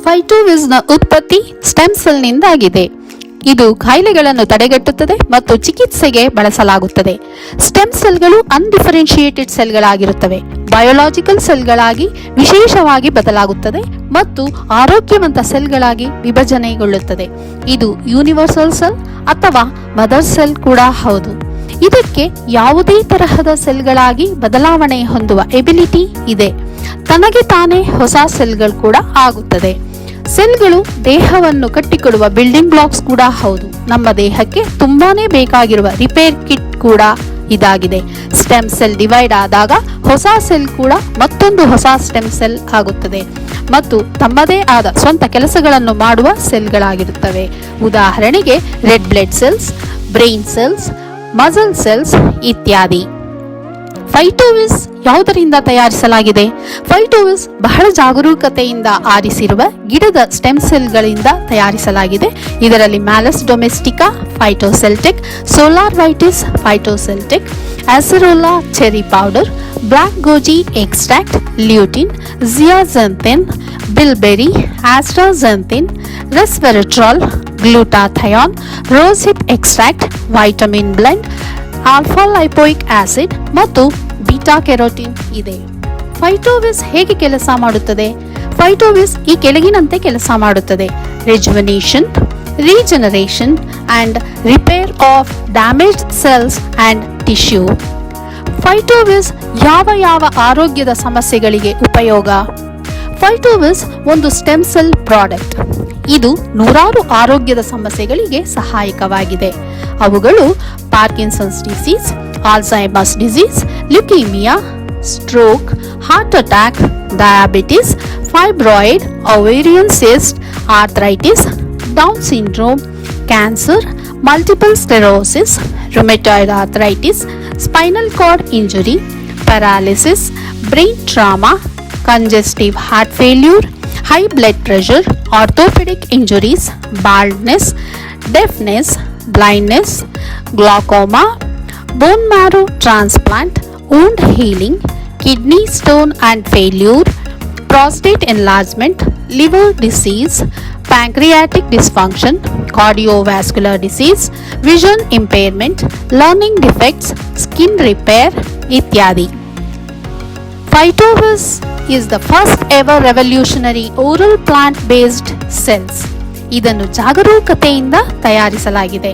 ಫೈಟೋವಿಸ್ನ ಉತ್ಪತ್ತಿ ಸ್ಟೆಮ್ ಸೆಲ್ನಿಂದಾಗಿದೆ ಇದು ಕಾಯಿಲೆಗಳನ್ನು ತಡೆಗಟ್ಟುತ್ತದೆ ಮತ್ತು ಚಿಕಿತ್ಸೆಗೆ ಬಳಸಲಾಗುತ್ತದೆ. ಸ್ಟೆಮ್ ಸೆಲ್ಗಳು ಅನ್ಡಿಫರೆನ್ಶಿಯೇಟೆಡ್ ಸೆಲ್ಗಳಾಗಿರುತ್ತವೆ. ಬಯೋಲಾಜಿಕಲ್ ಸೆಲ್ಗಳಾಗಿ ವಿಶೇಷವಾಗಿ ಬದಲಾಗುತ್ತದೆ ಮತ್ತು ಆರೋಗ್ಯವಂತ ಸೆಲ್ಗಳಾಗಿ ವಿಭಜನೆಗೊಳ್ಳುತ್ತದೆ. ಇದು ಯೂನಿವರ್ಸಲ್ ಸೆಲ್ ಅಥವಾ ಮದರ್ ಸೆಲ್ ಕೂಡ ಹೌದು. ಇದಕ್ಕೆ ಯಾವುದೇ ತರಹದ ಸೆಲ್ಗಳಾಗಿ ಬದಲಾವಣೆ ಹೊಂದುವ ಎಬಿಲಿಟಿ ಇದೆ. ತನಗೆ ತಾನೇ ಹೊಸ ಸೆಲ್ಗಳು ಕೂಡ ಆಗುತ್ತದೆ. ಸೆಲ್ಗಳು ದೇಹವನ್ನು ಕಟ್ಟಿಕೊಡುವ ಬಿಲ್ಡಿಂಗ್ ಬ್ಲಾಕ್ಸ್ ಕೂಡ ಹೌದು. ನಮ್ಮ ದೇಹಕ್ಕೆ ತುಂಬಾನೇ ಬೇಕಾಗಿರುವ ರಿಪೇರ್ ಕಿಟ್ ಕೂಡ ಇದಾಗಿದೆ. ಸ್ಟೆಮ್ ಸೆಲ್ ಡಿವೈಡ್ ಆದಾಗ ಹೊಸ ಸೆಲ್ ಕೂಡ ಮತ್ತೊಂದು ಹೊಸ ಸ್ಟೆಮ್ ಸೆಲ್ ಆಗುತ್ತದೆ. ಮತ್ತು ತಮ್ಮದೇ ಆದ ಸ್ವಂತ ಕೆಲಸಗಳನ್ನು ಮಾಡುವ ಸೆಲ್ಗಳಾಗಿರುತ್ತವೆ. ಉದಾಹರಣೆಗೆ red blood cells, brain cells, muscle cells ಇತ್ಯಾದಿ. ಫೈಟೋವಿಸ್ ಯಾವುದರಿಂದ ತಯಾರಿಸಲಾಗಿದೆ? ಫೈಟೋವಿಸ್ ಬಹಳ ಜಾಗರೂಕತೆಯಿಂದ ಆರಿಸಿರುವ ಗಿಡದ ಸ್ಟೆಮ್ ಸೆಲ್ಗಳಿಂದ ತಯಾರಿಸಲಾಗಿದೆ. ಇದರಲ್ಲಿ malus domestica, PhytoCellTec solar vitis PhytoCellTec acerola cherry powder, black goji extract, lutein zeaxanthin bilberry astaxanthin resveratrol glutathione rose hip extract, vitamin blend, alpha lipoic acid ಮತ್ತು beta carotene ಇದೆ. ಫೈಟೋವಿಸ್ ಹೇಗೆ ಕೆಲಸ ಮಾಡುತ್ತದೆ? ಫೈಟೋವಿಸ್ ಈ ಕೆಳಗಿನಂತೆ ಕೆಲಸ ಮಾಡುತ್ತದೆ. Rejuvenation, regeneration, and repair of damaged cells and tissue. Phytovis ಯಾವ ಯಾವ ಆರೋಗ್ಯದ ಸಮಸ್ಯೆಗಳಿಗೆ ಉಪಯೋಗ? ಫೈಟೋವಿಸ್ ಒಂದು ಸ್ಟೆಮ್ ಸೆಲ್ ಪ್ರಾಡಕ್ಟ್. ಇದು ನೂರಾರು ಆರೋಗ್ಯದ ಸಮಸ್ಯೆಗಳಿಗೆ ಸಹಾಯಕವಾಗಿದೆ. ಅವುಗಳು Parkinson's disease Alzheimer's disease, leukemia, stroke, heart attack, diabetes, fibroid, ovarian cyst, arthritis, Down syndrome, cancer, multiple sclerosis, rheumatoid arthritis, spinal cord injury, paralysis, brain trauma, congestive heart failure, high blood pressure, orthopedic injuries, baldness, deafness, blindness, glaucoma, bone marrow transplant, wound healing, kidney stone and failure, prostate enlargement, liver disease, pancreatic dysfunction, cardiovascular disease, vision impairment, learning defects, skin repair, ityadi. Phytovis is the first ever revolutionary oral plant based cells. ಇದನ್ನು ಜಾಗರೂಕತೆಯಿಂದ ತಯಾರಿಸಲಾಗಿದೆ.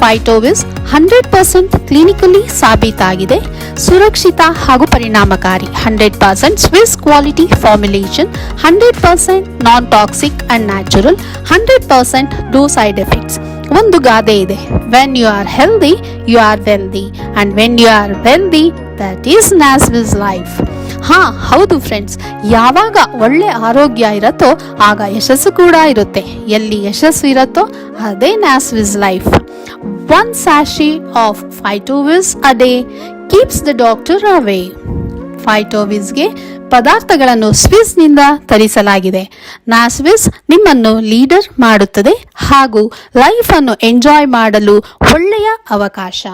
ಫೈಟೋವಿಸ್ hundred percent clinically ಸಾಬೀತಾಗಿದೆ. ಸುರಕ್ಷಿತ ಹಾಗೂ ಪರಿಣಾಮಕಾರಿ hundred percent Swiss quality formulation, hundred percent non toxic and natural hundred percent do side effects ಒಂದು ಗಾದೆ ಇದೆ. When you are healthy you are wealthy and when you are wealthy that is NasVis life ಹಾ, ಹೌದು friends ಯಾವಾಗ ಒಳ್ಳೆ ಆರೋಗ್ಯ ಇರುತ್ತೋ ಆಗ ಯಶಸ್ಸು ಕೂಡ ಇರುತ್ತೆ. ಎಲ್ಲಿ ಯಶಸ್ಸು ಇರುತ್ತೋ ಅದೇ Nas Vis life one sachet of Phytovis a day keeps the doctor away ಫೈಟೋವಿಸ್ಗೆ ಪದಾರ್ಥಗಳನ್ನು ಸ್ವಿಸ್ನಿಂದ ತರಿಸಲಾಗಿದೆ. ನಾಸ್ವಿಸ್ ನಿಮ್ಮನ್ನು ಲೀಡರ್ ಮಾಡುತ್ತದೆ ಹಾಗೂ ಲೈಫ್ ಅನ್ನು ಎಂಜಾಯ್ ಮಾಡಲು ಒಳ್ಳೆಯ ಅವಕಾಶ.